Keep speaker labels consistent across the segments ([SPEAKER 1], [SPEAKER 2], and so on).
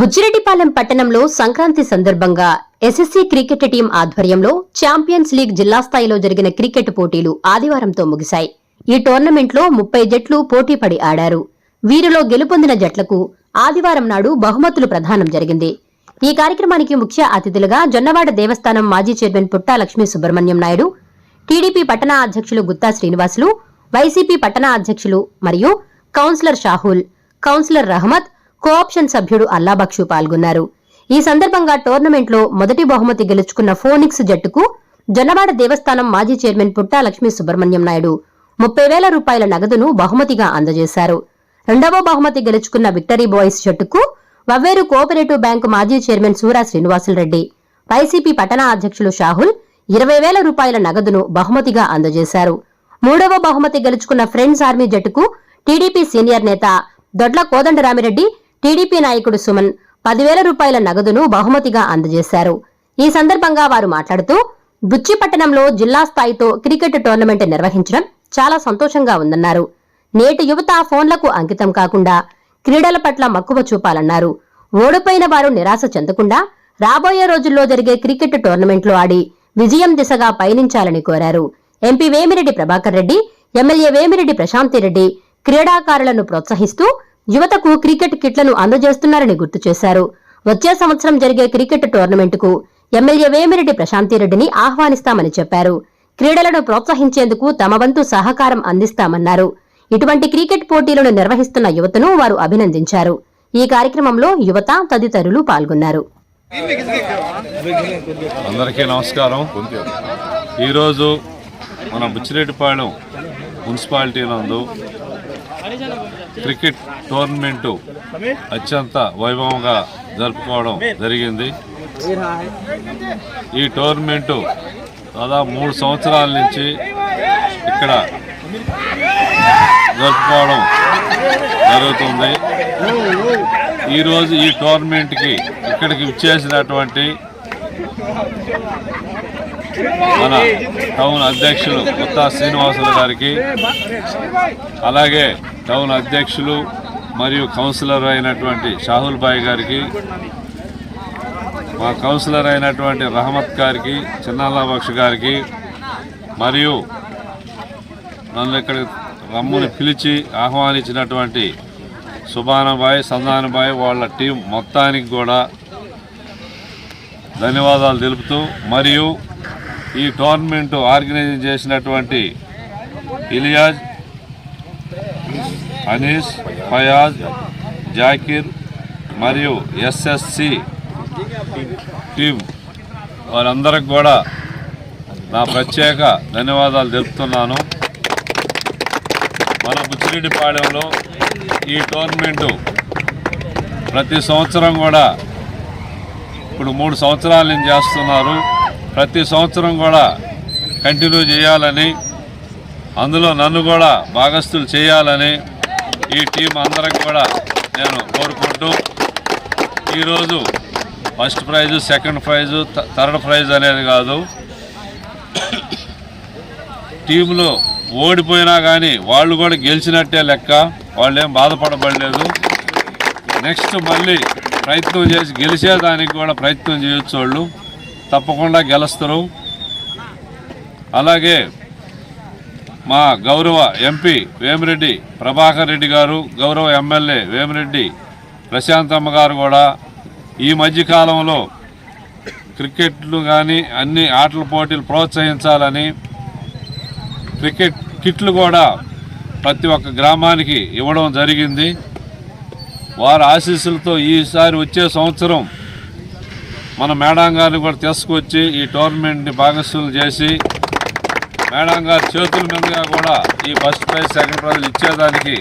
[SPEAKER 1] బుచ్చిరెడ్డిపాలెం పట్టణంలో సంక్రాంతి సందర్భంగా SSC cricket team ఆధ్వర్యంలో ఛాంపియన్స్ లీగ్ జిల్లా స్థాయిలో జరిగిన క్రికెట్ పోటీలు ఆదివారంతో ముగిశాయి. ఈ టోర్నమెంట్లో ముప్పై జట్లు పోటీపడి ఆడారు. వీరిలో గెలుపొందిన జట్లకు ఆదివారం నాడు బహుమతులు ప్రదానం జరిగింది. ఈ కార్యక్రమానికి ముఖ్య అతిథులుగా జొన్నవాడ దేవస్థానం మాజీ చైర్మన్ పుట్టా లక్ష్మీ సుబ్రహ్మణ్యం నాయుడు టీడీపీ పట్టణ అధ్యక్షులు గుత్తా శ్రీనివాసులు వైసీపీ పట్టణ అధ్యక్షులు మరియు councillor Shahul councillor Rahamat cooption సభ్యుడు అల్లాబక్షు పాల్గొన్నారు. ఈ సందర్భంగా టోర్నమెంట్లో మొదటి బహుమతి గెలుచుకున్న ఫోనిక్స్ జట్టుకు జొన్నవాడ దేవస్థానం మాజీ చైర్మన్ పుట్టా లక్ష్మీ సుబ్రహ్మణ్యం నాయుడు ముప్పై వేల రూపాయల నగదును బహుమతిగా అందజేశారు. రెండవ బహుమతి గెలుచుకున్న విక్టరీ బాయ్స్ జట్టుకు వవ్వేరు కోఆపరేటివ్ బ్యాంకు మాజీ చైర్మన్ సూరా శ్రీనివాసులరెడ్డి వైసీపీ పట్టణ అధ్యక్షులు షాహుల్ ఇరవై వేల రూపాయల నగదును బహుమతిగా అందజేశారు. మూడవ బహుమతి గెలుచుకున్న ఫ్రెండ్స్ ఆర్మీ జట్టుకు టీడీపీ సీనియర్ నేత దొడ్ల కోదండరామిరెడ్డి టీడీపీ నాయకుడు సుమన్ పదివేల రూపాయల నగదును బహుమతిగా అందజేశారు. ఈ సందర్భంగా వారు మాట్లాడుతూ బుచ్చిపట్టణంలో జిల్లా స్థాయితో క్రికెట్ టోర్నమెంట్ నిర్వహించడం చాలా సంతోషంగా ఉందన్నారు. నేటి యువత ఫోన్లకు అంకితం కాకుండా క్రీడల పట్ల మక్కువ చూపాలన్నారు. ఓడిపోయిన వారు నిరాశ చెందకుండా రాబోయే రోజుల్లో జరిగే క్రికెట్ టోర్నమెంట్లో ఆడి విజయం దిశగా పయనించాలని కోరారు. ఎంపీ వేమిరెడ్డి ప్రభాకర్ రెడ్డి ఎమ్మెల్యే వేమిరెడ్డి ప్రశాంతిరెడ్డి క్రీడాకారులను ప్రోత్సహిస్తూ యువతకు క్రికెట్ కిట్లను అందజేస్తున్నారని గుర్తు చేశారు. వచ్చే సంవత్సరం జరిగే క్రికెట్ టోర్నమెంటుకు ఎమ్మెల్యే వేమిరెడ్డి ప్రశాంతిరెడ్డిని ఆహ్వానిస్తామని చెప్పారు. క్రీడలను ప్రోత్సహించేందుకు తమ వంతు సహకారం అందిస్తామన్నారు. ఇటువంటి క్రికెట్ పోటీలను నిర్వహిస్తున్న యువతను వారు అభినందించారు. ఈ కార్యక్రమంలో యువత తదితరులు పాల్గొన్నారు.
[SPEAKER 2] అందరికీ నమస్కారం. ఈరోజు మన బుచ్చిరెడ్డిపాళెం మున్సిపాలిటీ నందు క్రికెట్ టోర్నమెంటు అత్యంత వైభవంగా జరుపుకోవడం జరిగింది. ఈ టోర్నమెంటు దాదాపు మూడు సంవత్సరాల నుంచి ఇక్కడ జరుపుకోవడం జరుగుతుంది. ఈరోజు ఈ టోర్నమెంట్కి ఇక్కడికి ఇచ్చేసినటువంటి మన టౌన్ అధ్యక్షులు కొత్త శ్రీనివాసులు గారికి అలాగే టౌన్ అధ్యక్షులు మరియు కౌన్సిలర్ అయినటువంటి షాహుల్ బాయ్ గారికి మా కౌన్సిలర్ అయినటువంటి రహమత్ గారికి చిన్నాల్లా బక్ష్ గారికి మరియు నన్ను ఇక్కడ రమ్ముని పిలిచి ఆహ్వానించినటువంటి సుబానబాయ్ సందానబాయ్ వాళ్ళ టీం మొత్తానికి కూడా ధన్యవాదాలు తెలుపుతూ మరియు ఈ టోర్నమెంట్ ఆర్గనైజ్ చేసినటువంటి ఇలియాజ్ అనీస్ ఫయాజ్ జాకిర్ మరియు ఎస్ఎస్సి టీం వారందరికి కూడా నా ప్రత్యేక ధన్యవాదాలు తెలుపుతున్నాను. మన బుచ్చిరెడ్డిపాళెంలో ఈ టోర్నమెంటు ప్రతి సంవత్సరం కూడా ఇప్పుడు మూడు సంవత్సరాల నుంచి చేస్తున్నారు. ప్రతి సంవత్సరం కూడా కంటిన్యూ చేయాలని అందులో నన్ను కూడా భాగస్థులు చేయాలని ఈ టీం అందరికి కూడా నేను కోరుకుంటూ ఈరోజు first prize second prize third prize అనేది కాదు. టీంలో ఓడిపోయినా కానీ వాళ్ళు కూడా గెలిచినట్టే లెక్క. వాళ్ళు ఏం బాధపడబడలేదు. నెక్స్ట్ మళ్ళీ ప్రయత్నం చేసి గెలిచేదానికి కూడా ప్రయత్నం చేయొచ్చు వాళ్ళు. తప్పకుండా గెలుస్తారు. అలాగే మా గౌరవ ఎంపీ వేమిరెడ్డి ప్రభాకర్ రెడ్డి గారు గౌరవ ఎమ్మెల్యే వేమిరెడ్డి ప్రశాంతమ్మ గారు కూడా ఈ మధ్యకాలంలో క్రికెట్లు కానీ అన్ని ఆటల పోటీలు ప్రోత్సహించాలని క్రికెట్ కిట్లు కూడా ప్రతి ఒక్క గ్రామానికి ఇవ్వడం జరిగింది. వారి ఆశీస్సులతో ఈసారి వచ్చే సంవత్సరం మన మేడం గారిని కూడా తీసుకొచ్చి ఈ టోర్నమెంట్ని భాగస్వాములు చేసి మేడం గారి చేతుల మీదుగా కూడా ఈ ఫస్ట్ ప్రైజ్ సెకండ్ ప్రైజ్ ఇచ్చేదానికి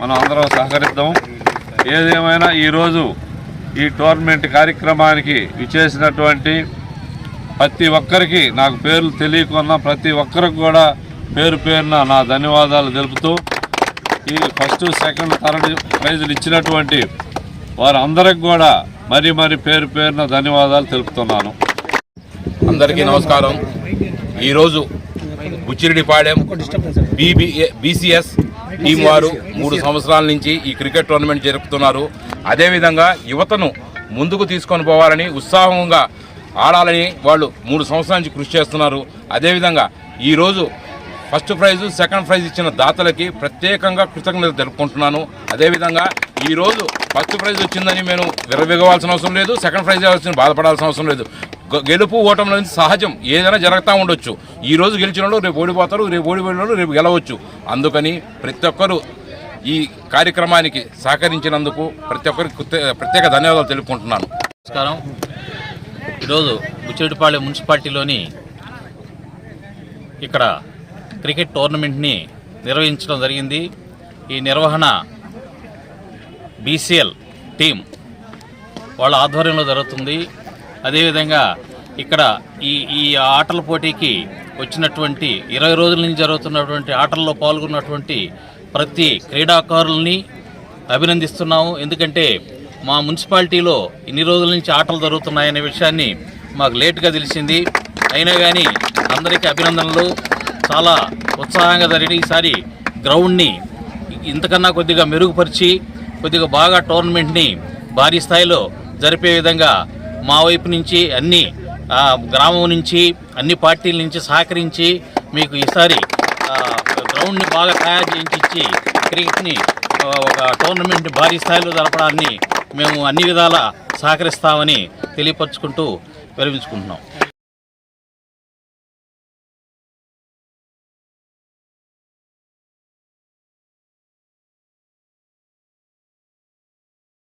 [SPEAKER 2] మనం అందరం సహకరిద్దాం. ఏదేమైనా ఈరోజు ఈ టోర్నమెంట్ కార్యక్రమానికి విచ్చేసినటువంటి ప్రతి ఒక్కరికి నాకు పేర్లు తెలియకున్నా ప్రతి ఒక్కరికి కూడా పేరు పేరున నా ధన్యవాదాలు తెలుపుతూ ఈ ఫస్ట్ సెకండ్ థర్డ్ ప్రైజులు ఇచ్చినటువంటి వారందరికి కూడా మరి మరి పేరు పేరున ధన్యవాదాలు తెలుపుతున్నాను.
[SPEAKER 3] అందరికీ నమస్కారం. ఈరోజు బుచ్చిరెడ్డిపాడెం బీబీ బీసీఎస్ టీం వారు మూడు సంవత్సరాల నుంచి ఈ క్రికెట్ టోర్నమెంట్ జరుపుతున్నారు. అదేవిధంగా యువతను ముందుకు తీసుకొని పోవాలని ఉత్సాహంగా ఆడాలని వాళ్ళు మూడు సంవత్సరాల నుంచి కృషి చేస్తున్నారు. అదేవిధంగా ఈరోజు ఫస్ట్ ప్రైజు సెకండ్ ప్రైజ్ ఇచ్చిన దాతలకి ప్రత్యేకంగా కృతజ్ఞతలు తెలుపుకుంటున్నాను. అదేవిధంగా ఈరోజు ఫస్ట్ ప్రైజ్ వచ్చిందని మేము విరవిగవాల్సిన అవసరం లేదు సెకండ్ ప్రైజ్ వచ్చిన బాధపడాల్సిన అవసరం లేదు. గెలుపు ఓటముల నుంచి సహజం. ఏదైనా జరుగుతూ ఉండొచ్చు. ఈ రోజు గెలిచిన వాళ్ళు రేపు ఓడిపోతారు రేపు ఓడిపోయిన వాళ్ళు రేపు గెలవచ్చు. అందుకని ప్రతి ఒక్కరూ ఈ కార్యక్రమానికి సహకరించినందుకు ప్రతి ఒక్కరికి ప్రత్యేక ధన్యవాదాలు తెలుపుకుంటున్నాను.
[SPEAKER 4] నమస్కారం. ఈరోజు బుచ్చిరెడ్డిపాళెం మున్సిపాలిటీలోని ఇక్కడ క్రికెట్ టోర్నమెంట్ని నిర్వహించడం జరిగింది. ఈ నిర్వహణ బీసీఎల్ టీం వాళ్ళ ఆధ్వర్యంలో జరుగుతుంది. అదేవిధంగా ఇక్కడ ఈ ఈ ఆటల పోటీకి వచ్చినటువంటి ఇరవై రోజుల నుంచి జరుగుతున్నటువంటి ఆటల్లో పాల్గొన్నటువంటి ప్రతి క్రీడాకారుల్ని అభినందిస్తున్నాము. ఎందుకంటే మా మున్సిపాలిటీలో ఇన్ని రోజుల నుంచి ఆటలు జరుగుతున్నాయనే విషయాన్ని మాకు లేట్గా తెలిసింది. అయినా కానీ అందరికీ అభినందనలు. చాలా ఉత్సాహంగా జరిగిన ఈసారి గ్రౌండ్ని ఇంతకన్నా కొద్దిగా మెరుగుపరిచి కొద్దిగా బాగా టోర్నమెంట్ని భారీ స్థాయిలో జరిపే విధంగా మా వైపు నుంచి అన్ని గ్రామం నుంచి అన్ని పార్టీల నుంచి సహకరించి మీకు ఈసారి గ్రౌండ్ని బాగా తయారు చేయించి ఇచ్చి క్రికెట్ని ఒక టోర్నమెంట్ భారీ స్థాయిలో జరపడాన్ని మేము అన్ని విధాలా సహకరిస్తామని తెలియపరుచుకుంటూ విరమించుకుంటున్నాం.